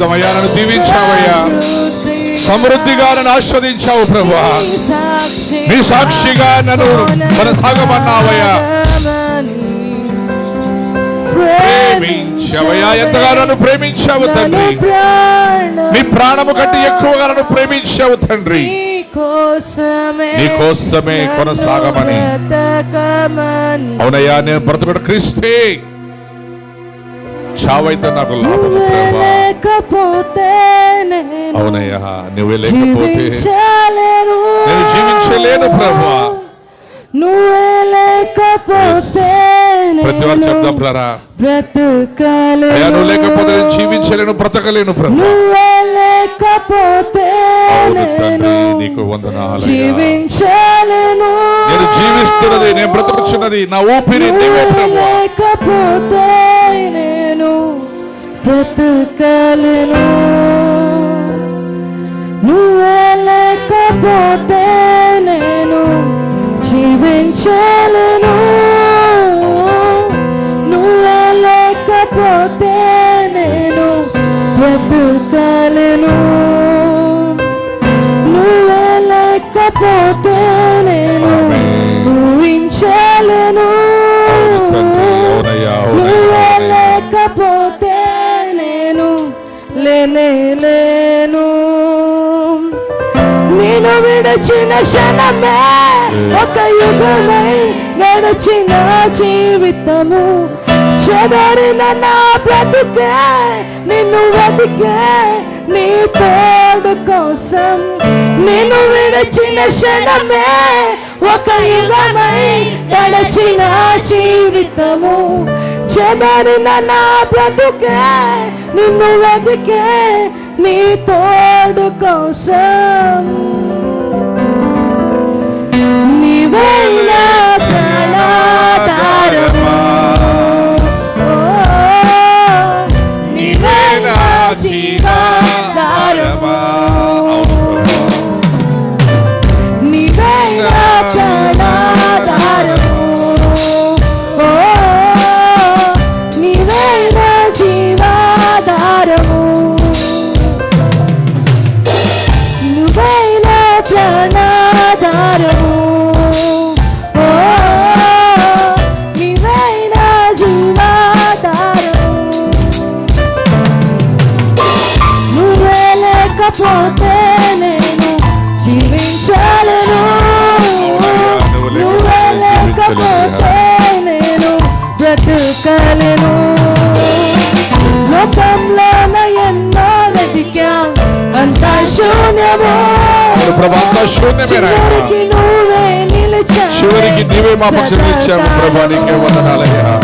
ప్రతి నన్ను దీవించావయ్యా. సమృద్ధిగా నన్ను ఆస్వాదించావు ప్రభా. నీ సాక్షిగా నన్ను కొనసాగమన్నావయ్యా. ప్రేమించవయ్యా ఎంతగా నన్ను ప్రేమించావు తండ్రి. నీ ప్రాణము కంటే ఎక్కువగా నన్ను ప్రేమించావు తండ్రి. కోసమే నీ కోసమే కొనసాగమని. అవునయ్యా నేను బ్రతకడు క్రీస్తే. చావైతే నాకు లాభము అవునయ్యా నువ్వే లేకపోతే నేను జీవించలేను ప్రభా. నువ్వే లేకపోతే ప్రతి వారు చెప్దాం ప్లరా బ్రతకలేను. అయ్యా నువ్వు లేకపోతే నేను జీవించలేను బ్రతకలేను ప్రభా. నువ్వే లేకపోతే నేను నీకు వందనాలయ్యా జీవించలేను. నేను జీవిస్తున్నది నేను బ్రతుకుచున్నది నా ఊపిరి నీవే నువ్వే ప్రభా. లేకపోతే నేను బ్రతకలేను. బ్రతకలేను నువ్వే లేకపోతే నేను ఊహించలేను. నువ్వే లేకపోతే నేను లేనేలేను నేను విడచిన క్షణమే ఒక యుగమై గడిచిన జీవితము. చెదరిన నా బ్రతుకే నిన్ను వెతికే నీ తోడు కోసం. నిన్ను విడిచిన క్షణమే ఒక యుగమై గడచిన జీవితము. చెదరిన నా బ్రతుకే నిన్ను వెతికే నీ తోడు కోసం. నీవైనా ప్రాణాధారమా ప్రభా అంతా శూన్యమే. చివరికి నీవే మా పక్షం ఇచ్చావు. ప్రభా నీకే వందనాలయ్యా.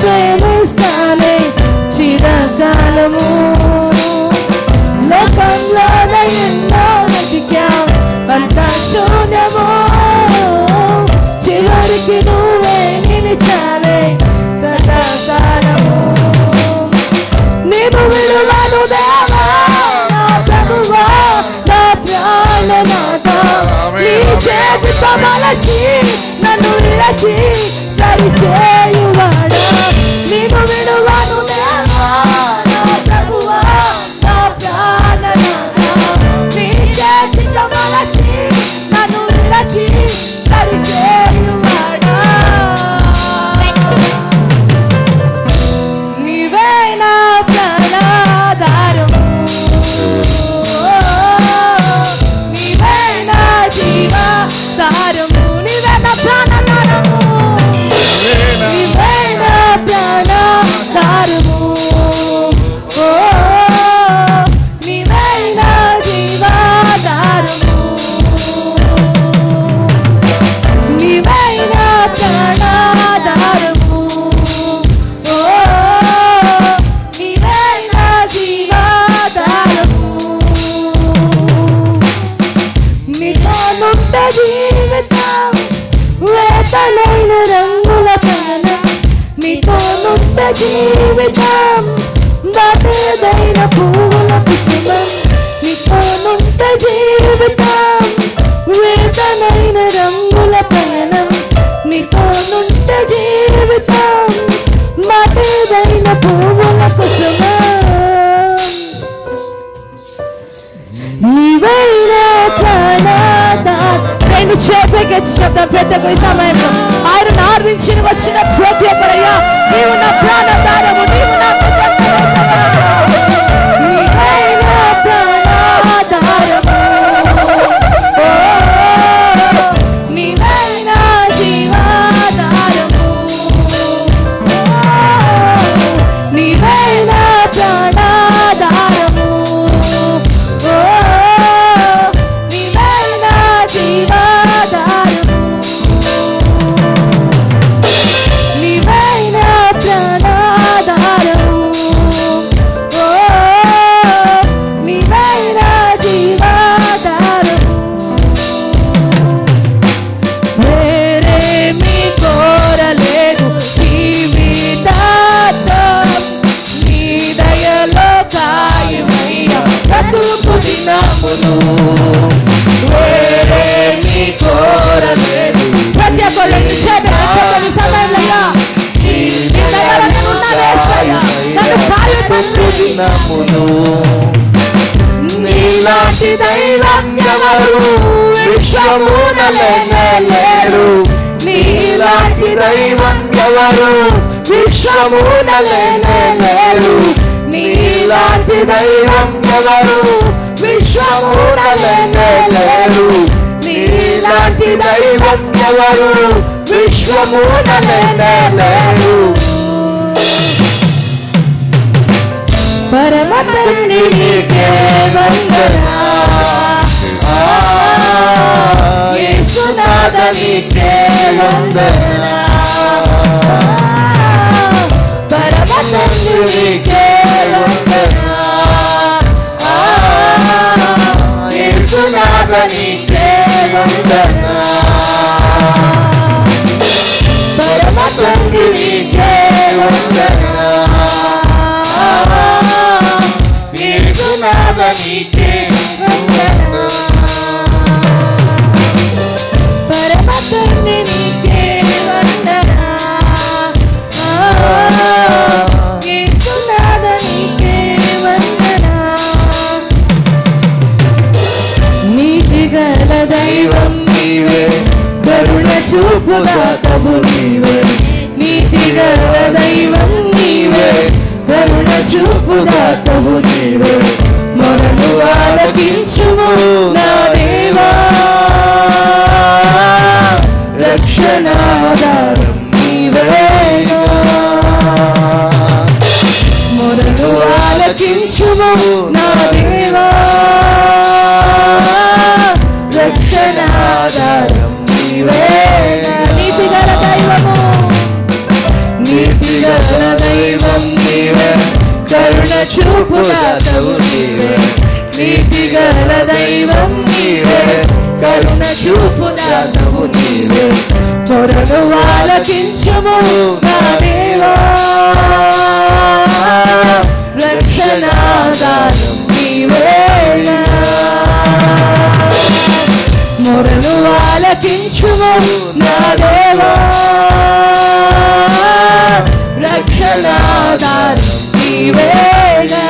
ప్రేమిస్తానే. చిరకాలము లోకంలో ఎన్నో అంత Somalachi, Nanulirachi, Sariche. జీవితం. బాటదైన పూల కుసుమం నీతోనుంట జీవితం. వేదనైన రంగుల పయనం నీతో జీవితం. మాటేదైన పూల కుసుమం నీవైన ప్రాణాద రెండు చేపకెత్తి శబ్దం పెద్దకు ఈ సమయంలో. ఆయన ఆర్దించిన వచ్చిన ప్రతి ఒక్కరయ్యా నీవు నా దైవం ఎవరు విశ్వమునలేరు నీలాంటి దైవం ఎవరు విశ్వమునలేరు నీలాంటి దైవం ఎవరు విశ్వమునలేరు పరమ తండ్రి నీకే వందనా యేసునాథ నీకే వందనా పరమ తండ్రి నీకే వందనా ఆ, యేసునాథ నీకే వందనా పరమ తండ్రి నీకే వందనా యేసునాథ నీకే పరమ రక్షణాధారం నీవేగా నీతి దైవము నీతి దైవం నీవే. కరుణ నీవే దైవం నీవే కరుణ నీవే నా దేవా రక్షణాధారం మొరను ఆలకించుము నా దేవా. రక్షణాధారం నీవేగా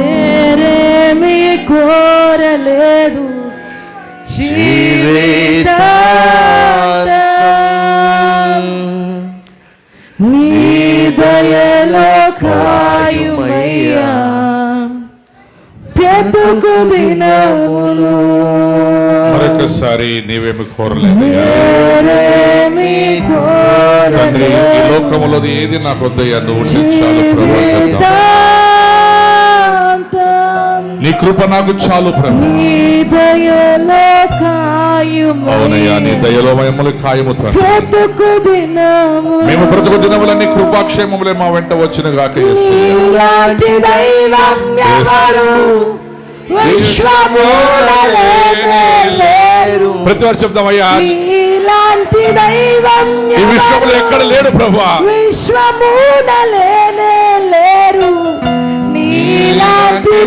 వేరేమీ కోరలేదు జీవితాంతం దినములు మరొకసారి నీవేమి వేరేమీ తండ్రి ఈ కోరలేదు ఏది నాకు వద్దయ్యా నువ్వు చాలు ప్రభు నీ కృప నాకు చాలు ప్రభు. నీ అవునయ్యా నీ దయలో మమ్మల్ని ఖాయము మేము బ్రతుకు దినములన్నీ కృపాక్షేమములే మా వెంట వచ్చిన గాక నీలాంటి ఎవరు ప్రతి వారు చెప్దామయ్యా. నీలాంటి దైవం ఈ విశ్వంలో ఎక్కడ లేడు ప్రభు? విశ్వమూలలేనే లేరు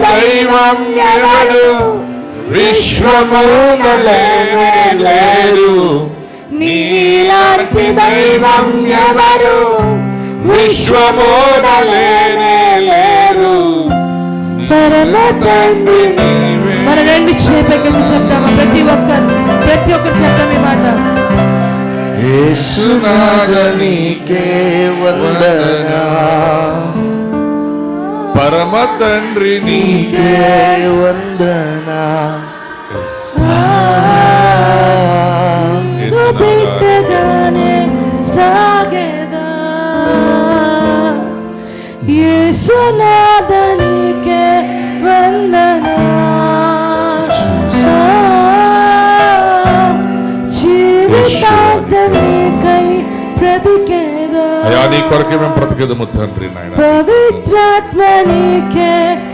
దైవం ఎవడు విశ్వమున లేనే లేదు నీలాంటి దైవం ఎవరు? విశ్వమున లేనే లేరు పరమ తండ్రి. మన రెండు చేపకెత్తి చెప్తామా? ప్రతి ఒక్కరు ప్రతి ఒక్కరు చెప్తాం ఈ మాట. పరమ తండ్రి నీకే వందనా. బిడ్డగానే సాగేదా యేసునాథనికే కొరకే మేము బ్రతికేదము తండ్రి నాయన.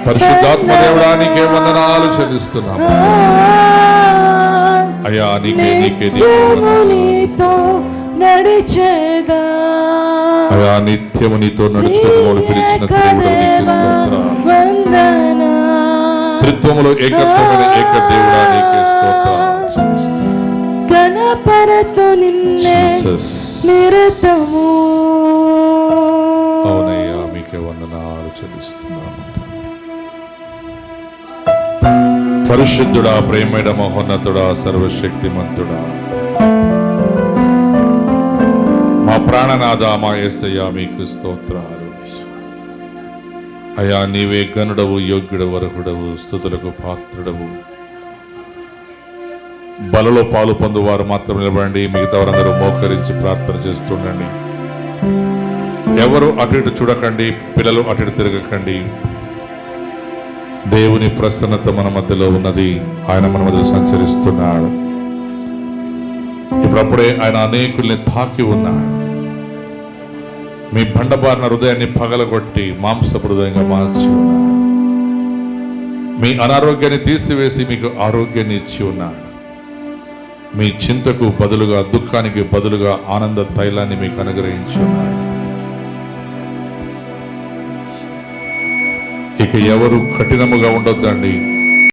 పరిశుద్ధాత్మ దేవుడా నీకే వందనాలు చెల్లిస్తున్నాము. అయ్యా నీకే నీకే నడిచేదా. అయా నిత్యము నీతో నడుచుకోమని పిలిచిన త్రిత్వములో ఏకత్వమైన ఏక దేవుడా నీకే చెల్లిస్తున్నాము. గణపరతు నిన్నే. నిరతము. పరిశుద్ధుడా ప్రేమేడ మహోన్నతుడా సర్వశక్తిమంతుడా. మా ప్రాణనాథ మా యేసయ్య మీకు స్తోత్రాలు. అయా నీవే గనుడవు యోగ్యుడు వరకుడవు స్థుతులకు పాత్రుడవు. బలలో పాలు పొందువారు మాత్రం నిలబడండి మిగతా వారందరూ మోకరించి ప్రార్థన చేస్తుండండి. ఎవరు అటు ఇటు చూడకండి పిల్లలు అటు ఇటు తిరగకండి. దేవుని ప్రసన్నత మన మధ్యలో ఉన్నది. ఆయన మన మధ్యలో సంచరిస్తున్నాడు. ఇప్పుడప్పుడే ఆయన అనేకుల్ని తాకి ఉన్నాడు. మీ బండబారిన హృదయాన్ని పగలగొట్టి మాంసపు హృదయంగా మార్చి ఉన్నాడు. మీ అనారోగ్యాన్ని తీసివేసి మీకు ఆరోగ్యాన్ని ఇచ్చి ఉన్నాడు. మీ చింతకు బదులుగా దుఃఖానికి బదులుగా ఆనంద తైలాన్ని మీకు అనుగ్రహించి ఉన్నాడు. ఇక ఎవరు కఠినముగా ఉండొద్దండి.